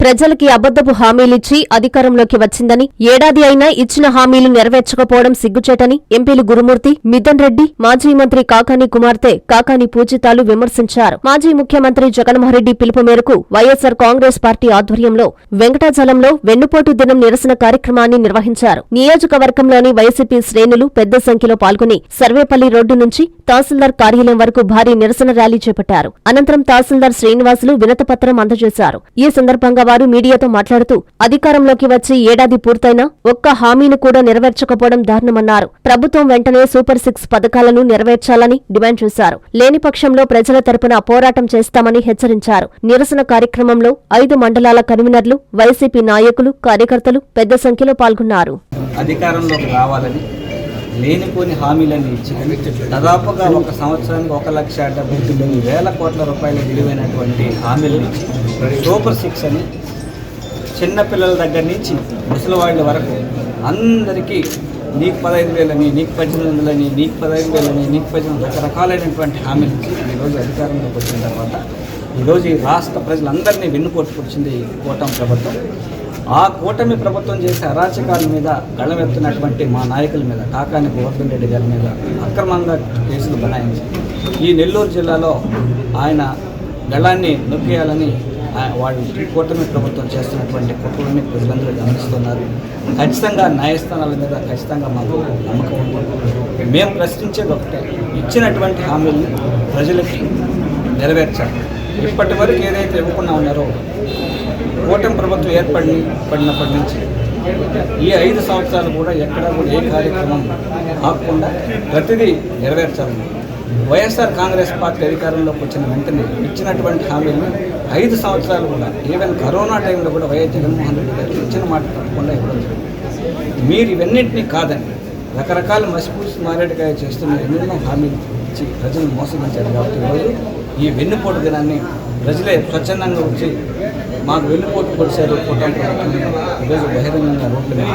ప్రజలకి అబద్దపు హామీలిచ్చి అధికారంలోకి వచ్చిందని ఏడాది అయినా ఇచ్చిన హామీలు నెరవేర్చకపోవడం సిగ్గుచేటని ఎంపీలు గురుమూర్తి మిథన్ రెడ్డి మాజీ మంత్రి కాకాని కుమార్తె కాకాని పూజితాలు విమర్శించారు. మాజీ ముఖ్యమంత్రి జగన్మోహన్రెడ్డి పిలుపు మేరకు వైఎస్సార్ కాంగ్రెస్ పార్టీ ఆధ్వర్యంలో వెంకటాచలంలో వెన్నుపోటు దినం నిరసన కార్యక్రమాన్ని నిర్వహించారు. నియోజకవర్గంలోని వైసీపీ శ్రేణులు పెద్ద సంఖ్యలో పాల్గొని సర్వేపల్లి రోడ్డు నుంచి తహసీల్దార్ కార్యాలయం వరకు భారీ నిరసన ర్యాలీ చేపట్టారు. అనంతరం తహసీల్దార్ శ్రీనివాసులు వినతపత్రం అందజేశారు. ఈ సందర్భంగా వారు మీడియాతో మాట్లాడుతూ అధికారంలోకి వచ్చి ఏడాది పూర్తయినా ఒక్క హామీని కూడా నెరవేర్చకపోవడం దారుణమన్నారు. ప్రభుత్వం వెంటనే సూపర్ సిక్స్ పథకాలను నెరవేర్చాలని డిమాండ్ చేశారు. లేని పక్షంలో ప్రజల తరపున పోరాటం చేస్తామని హెచ్చరించారు. నిరసన కార్యక్రమంలో ఐదు మండలాల కన్వీనర్లు వైసీపీ నాయకులు కార్యకర్తలు పెద్ద సంఖ్యలో పాల్గొన్నారు. అధికారంలోకి రావాలని లేనిపోని హామీలన్నీ ఇచ్చి దాదాపుగా ఒక సంవత్సరానికి ఒక లక్ష డెబ్బై తొమ్మిది వేల కోట్ల రూపాయల విలువైనటువంటి హామీలను ఇచ్చి సూపర్ సిక్స్ అని చిన్నపిల్లల దగ్గర నుంచి ముసలివాళ్ళ వరకు అందరికీ నీకు పదహైదు వేలని నీకు పద్దెనిమిది వందలని నీకు పదహైదు వేలని నీకు పద్దెనిమిది రకరకాలైనటువంటి హామీలు ఇచ్చి ఈరోజు అధికారంలోకి వచ్చిన తర్వాత ఈరోజు ఈ రాష్ట్ర ప్రజలందరినీ వెన్నుపోటు పొడిచింది ఈ కూటమి ప్రభుత్వం. ఆ కూటమి ప్రభుత్వం చేసే అరాచకాల మీద గళమెత్తున్నటువంటి మా నాయకుల మీద కాకాని గోవర్ధన్ రెడ్డి గారి మీద అక్రమంగా కేసులు బనాయించి ఈ నెల్లూరు జిల్లాలో ఆయన గళాన్ని నొక్కేయాలని వాళ్ళు కూటమి ప్రభుత్వం చేస్తున్నటువంటి కుటుంబాన్ని ప్రజలందరూ గమనిస్తున్నారు. ఖచ్చితంగా న్యాయస్థానాల మీద ఖచ్చితంగా మాకు నమ్మకం ఉంది. మేము ప్రశ్నించేది ఒకటే ఇచ్చినటువంటి హామీల్ని ప్రజలకి నెరవేర్చాలి. ఇప్పటి వరకు ఏదైతే ఇవ్వకుండా ఉన్నారో కూటమి ప్రభుత్వం ఏర్పడి పడినప్పటి నుంచి ఈ ఐదు సంవత్సరాలు కూడా ఎక్కడా కూడా ఏ కార్యక్రమం ఆగకుండా ప్రతిదీ నెరవేర్చాలని వైఎస్ఆర్ కాంగ్రెస్ పార్టీ అధికారంలోకి వచ్చిన వెంటనే ఇచ్చినటువంటి హామీలను ఐదు సంవత్సరాలు కూడా ఈవెన్ కరోనా టైంలో కూడా వైఎస్ జగన్మోహన్ రెడ్డి గారు ఇచ్చిన మాట తప్పకుండా ఇవ్వడం మీరు ఇవన్నింటినీ కాదని రకరకాల మసిపూసి మారేడుకాయ చేస్తున్న ఎన్నెన్నో హామీలు ఇచ్చి ప్రజలను మోసగించారు కాబట్టి ఈరోజు ఈ వెన్నుపోటు దినాన్ని ప్రజలే స్వచ్ఛందంగా వచ్చి మాకు వెళ్ళిపోతూ పొడిచారు ఈరోజు బహిరంగంగా రోడ్ల మీద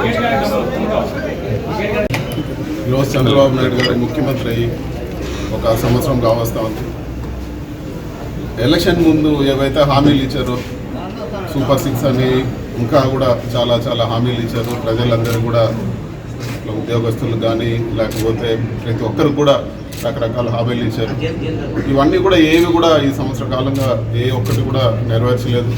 ఈరోజు చంద్రబాబు నాయుడు గారు ముఖ్యమంత్రి అయ్యి ఒక సంవత్సరం కావస్తా ఉంది. ఎలక్షన్ ముందు ఏవైతే హామీలు ఇచ్చారో సూపర్ సిక్స్ అని ఇంకా కూడా చాలా చాలా హామీలు ఇచ్చారు. ప్రజలందరూ కూడా ఇట్లా ఉద్యోగస్తులు కానీ లేకపోతే ప్రతి ఒక్కరు కూడా రకరకాల హామీలు ఇచ్చారు. ఇవన్నీ కూడా ఏవి కూడా ఈ సంవత్సర కాలంగా ఏ ఒక్కటి కూడా నెరవేర్చలేదు.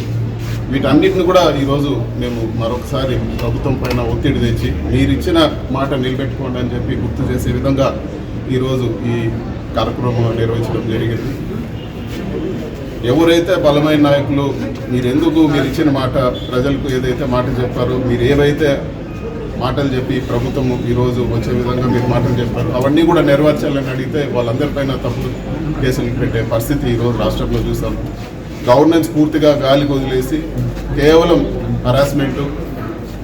వీటన్నిటిని కూడా ఈరోజు మేము మరొకసారి ప్రభుత్వం పైన ఒత్తిడి తెచ్చి మీరు ఇచ్చిన మాట నిలబెట్టుకోండి అని చెప్పి గుర్తు చేసే విధంగా ఈరోజు ఈ కార్యక్రమం నిర్వహించడం జరిగింది. ఎవరైతే బలమైన నాయకులు మీరు ఎందుకు మీరు ఇచ్చిన మాట ప్రజలకు ఏదైతే మాట చెప్పారో మీరు ఏవైతే మాటలు చెప్పి ప్రభుత్వం ఈరోజు వచ్చే విధంగా మీరు మాటలు చెప్పారు అవన్నీ కూడా నెరవేర్చాలని అడిగితే వాళ్ళందరిపైన తప్పుడు కేసులు పెట్టే పరిస్థితి ఈరోజు రాష్ట్రంలో చూసాం. గవర్నెన్స్ పూర్తిగా గాలికి వదిలేసి కేవలం హరాస్మెంట్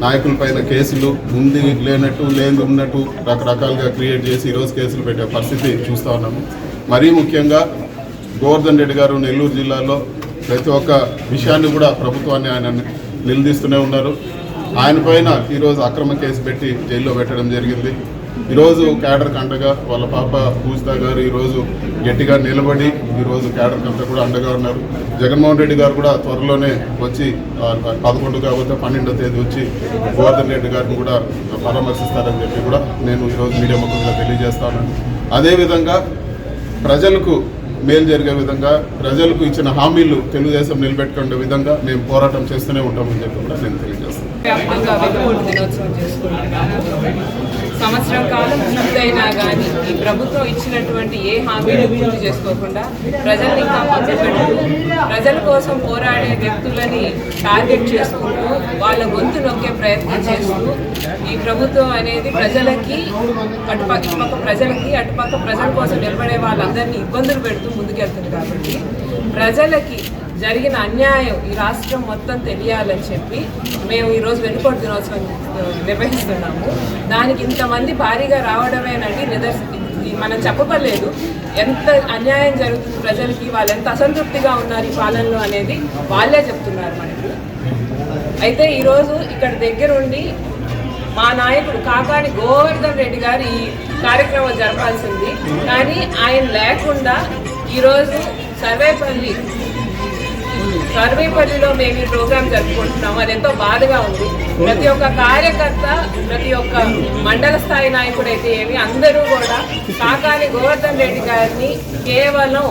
నాయకులపైన కేసులు ఉంది లేనట్టు లేని ఉన్నట్టు రకరకాలుగా క్రియేట్ చేసి ఈరోజు కేసులు పెట్టే పరిస్థితి చూస్తూ ఉన్నాము. మరీ ముఖ్యంగా గోవర్ధన్ రెడ్డి గారు నెల్లూరు జిల్లాలో ప్రతి ఒక్క విషయాన్ని కూడా ప్రభుత్వాన్ని ఆయన నిలదీస్తూనే ఉన్నారు. ఆయన పైన ఈరోజు అక్రమ కేసు పెట్టి జైల్లో పెట్టడం జరిగింది. ఈరోజు క్యాడర్ కంటగా వాళ్ళ పాప పూజిత గారు ఈరోజు గట్టిగా నిలబడి ఈరోజు క్యాడర్ కంట కూడా అండగా ఉన్నారు. జగన్మోహన్ రెడ్డి గారు కూడా త్వరలోనే వచ్చి పదకొండు కాకపోతే పన్నెండో తేదీ వచ్చి గోవర్ధన్ రెడ్డి గారిని కూడా పరామర్శిస్తారని చెప్పి కూడా నేను ఈరోజు మీడియా ముఖ్యంగా తెలియజేస్తాను అదేవిధంగా ప్రజలకు మేలు జరిగే విధంగా ప్రజలకు ఇచ్చిన హామీలు తెలుగుదేశం నిలబెట్టుకునే విధంగా మేము పోరాటం చేస్తూనే ఉంటామని చెప్పి కూడా నేను తెలియజేస్తాను సంవత్సరం కాలం పూర్తయినా కానీ ఈ ప్రభుత్వం ఇచ్చినటువంటి ఏ హామీలు పూర్తి చేసుకోకుండా ప్రజల్ని ఇంకా ప్రజల కోసం పోరాడే వ్యక్తులని టార్గెట్ చేసుకుంటూ వాళ్ళ గొంతు నొక్కే ప్రయత్నం చేస్తూ ఈ ప్రభుత్వం అనేది ప్రజలకి అటుపక్క ఇటుపక్క ప్రజలకి అటుపక్క ప్రజల కోసం నిలబడే వాళ్ళందరినీ ఇబ్బందులు పెడుతూ ముందుకెళ్తుంది కాబట్టి ప్రజలకి జరిగిన అన్యాయం ఈ రాష్ట్రం మొత్తం తెలియాలని చెప్పి మేము ఈరోజు వెనుకోటి దినోత్సవం నిర్వహిస్తున్నాము. దానికి ఇంతమంది భారీగా రావడమేనండి నిదర్శనం. మనం చెప్పబడలేదు. ఎంత అన్యాయం జరుగుతుంది ప్రజలకి వాళ్ళు ఎంత అసంతృప్తిగా ఉన్నారు ఈ పాలనలో అనేది వాళ్ళే చెప్తున్నారు మనకి. అయితే ఈరోజు ఇక్కడ దగ్గరుండి మా నాయకుడు కాకాని గోవర్ధన్ రెడ్డి గారు ఈ కార్యక్రమం జరపాల్సింది. కానీ ఆయన లేకుండా ఈరోజు సర్వేపల్లి సర్వేపల్లిలో మేము ఈ ప్రోగ్రాం జరుపుకుంటున్నాము. అది ఎంతో బాధగా ఉంది. ప్రతి ఒక్క కార్యకర్త ప్రతి ఒక్క మండల స్థాయి నాయకుడు అయితే ఏమి అందరూ కూడా కాకాని గోవర్ధన్ రెడ్డి గారిని కేవలం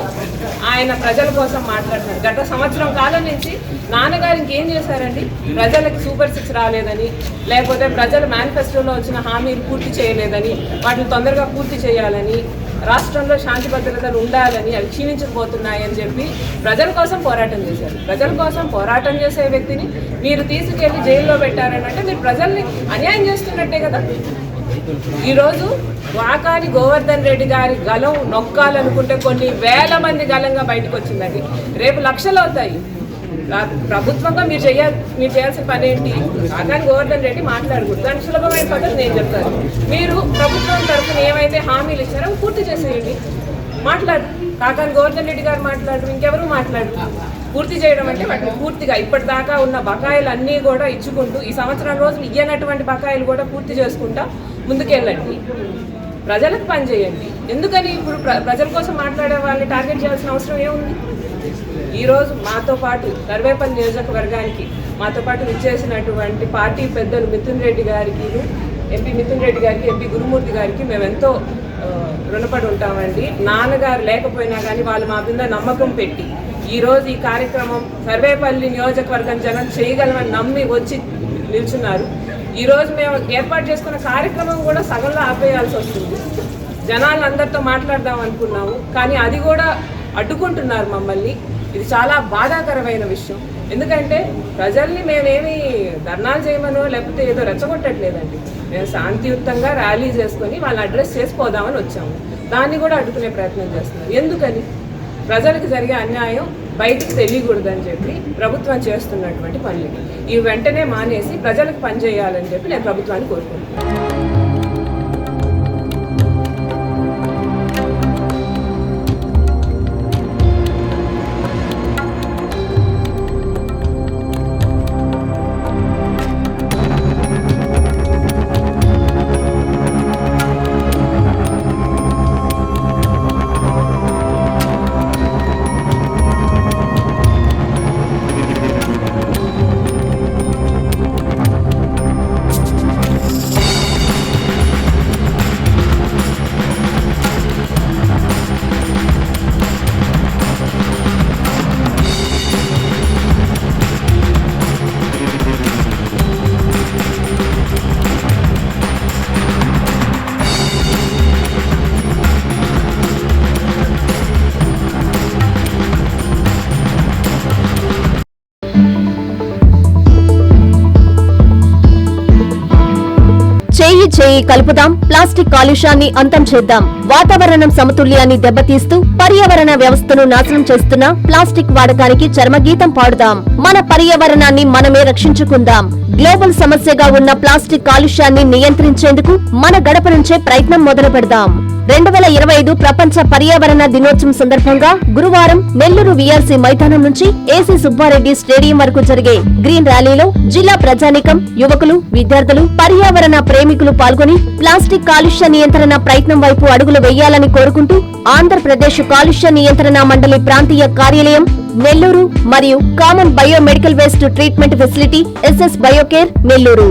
ఆయన ప్రజల కోసం మాట్లాడుతున్నారు. గత సంవత్సరం కాలం నుంచి నాన్నగారు ఇంకేం చేశారండి? ప్రజలకు సూపర్ సిక్స్ రాలేదని లేకపోతే ప్రజల మేనిఫెస్టోలో వచ్చిన హామీలు పూర్తి చేయలేదని వాటిని తొందరగా పూర్తి చేయాలని రాష్ట్రంలో శాంతి భద్రతలు ఉండాలని అవి క్షీణించబోతున్నాయని చెప్పి ప్రజల కోసం పోరాటం చేశారు. ప్రజల కోసం పోరాటం చేసే వ్యక్తిని మీరు తీసుకెళ్ళి జైల్లో పెట్టారని అంటే మీరు ప్రజల్ని అన్యాయం చేస్తున్నట్టే కదా. ఈరోజు వాకాని గోవర్ధన్ రెడ్డి గారి గలం నొక్కాలనుకుంటే కొన్ని వేల మంది గలంగా బయటకు వచ్చిందండి. రేపు లక్షలు అవుతాయి. ప్రభుత్వంగా మీరు చేయ మీరు చేయాల్సిన పని ఏంటి? కానీ గోవర్ధన్ రెడ్డి మాట్లాడకూడదు. దాని సులభమైన పద్ధతి నేను చెప్తాను. మీరు ప్రభుత్వం తరఫున ఏమైతే హామీలు ఇచ్చారో పూర్తి చేసేయండి. మాట్లాడు. కాకాని గోవర్ధన్ రెడ్డి గారు మాట్లాడరు ఇంకెవరు మాట్లాడు పూర్తి చేయడం అంటే వాటిని పూర్తిగా ఇప్పటిదాకా ఉన్న బకాయిలు అన్నీ కూడా ఇచ్చుకుంటూ ఈ సంవత్సరం రోజులు ఇయ్యనటువంటి బకాయిలు కూడా పూర్తి చేసుకుంటా ముందుకెళ్ళండి. ప్రజలకు పని చేయండి. ఎందుకని ఇప్పుడు ప్ర- ప్రజల కోసం మాట్లాడే వాళ్ళని టార్గెట్ చేయాల్సిన అవసరం ఏముంది? ఈరోజు మాతో పాటు సర్వేపల్లి నియోజకవర్గానికి మాతో పాటు విచ్చేసినటువంటి పార్టీ పెద్దలు మిథున్ రెడ్డి గారికి ఎంపీ మిథున్ రెడ్డి గారికి ఎంపీ గురుమూర్తి గారికి మేము ఎంతో రుణపడి ఉంటామండి. నాన్నగారు లేకపోయినా కానీ వాళ్ళు మా మీద నమ్మకం పెట్టి ఈరోజు ఈ కార్యక్రమం సర్వేపల్లి నియోజకవర్గం జనం చేయగలమని నమ్మి వచ్చి నిల్చున్నారు. ఈరోజు మేము ఏర్పాటు చేసుకున్న కార్యక్రమం కూడా సగంలో ఆపేయాల్సి వస్తుంది. జనాలు అందరితో మాట్లాడదాం అనుకున్నాము కానీ అది కూడా అడ్డుకుంటున్నారు మమ్మల్ని. ఇది చాలా బాధాకరమైన విషయం. ఎందుకంటే ప్రజల్ని మేమేమి ధర్నాలు చేయమనో లేకపోతే ఏదో రెచ్చగొట్టట్లేదండి. మేము శాంతియుక్తంగా ర్యాలీ చేసుకొని వాళ్ళని అడ్రస్ చేసుకోదామని వచ్చాము. దాన్ని కూడా అడ్డుకునే ప్రయత్నం చేస్తున్నాం. ఎందుకని? ప్రజలకు జరిగే అన్యాయం బయటికి తెలియకూడదని చెప్పి ప్రభుత్వం చేస్తున్నటువంటి పనులు ఇవి వెంటనే మానేసి ప్రజలకు పని చేయాలని చెప్పి నేను ప్రభుత్వాన్ని కోరుకుంటున్నాను. చేయి కలుపుదాం. ప్లాస్టిక్ కాలుష్యాన్ని అంతం చేద్దాం. వాతావరణం సమతుల్యాన్ని దెబ్బతీస్తూ పర్యావరణ వ్యవస్థను నాశనం చేస్తున్న ప్లాస్టిక్ వాడకానికి చర్మగీతం పాడుదాం. మన పర్యావరణాన్ని మనమే రక్షించుకుందాం. గ్లోబల్ సమస్యగా ఉన్న ప్లాస్టిక్ కాలుష్యాన్ని నియంత్రించేందుకు మన గడప నుంచే ప్రయత్నం మొదలు పెడదాం రెండు వేల ఇరవై ఐదు ప్రపంచ పర్యావరణ దినోత్సవం సందర్భంగా గురువారం నెల్లూరు వీఆర్సీ మైదానం నుంచి ఏసీ సుబ్బారెడ్డి స్టేడియం వరకు జరిగే గ్రీన్ ర్యాలీలో జిల్లా ప్రజానికం యువకులు విద్యార్థులు పర్యావరణ ప్రేమికులు పాల్గొని ప్లాస్టిక్ కాలుష్య నియంత్రణ ప్రయత్నం వైపు అడుగులు వేయాలని కోరుకుంటూ ఆంధ్రప్రదేశ్ కాలుష్య నియంత్రణ మండలి ప్రాంతీయ కార్యాలయం నెల్లూరు మరియు common biomedical waste treatment facility SS Biocare Nellore.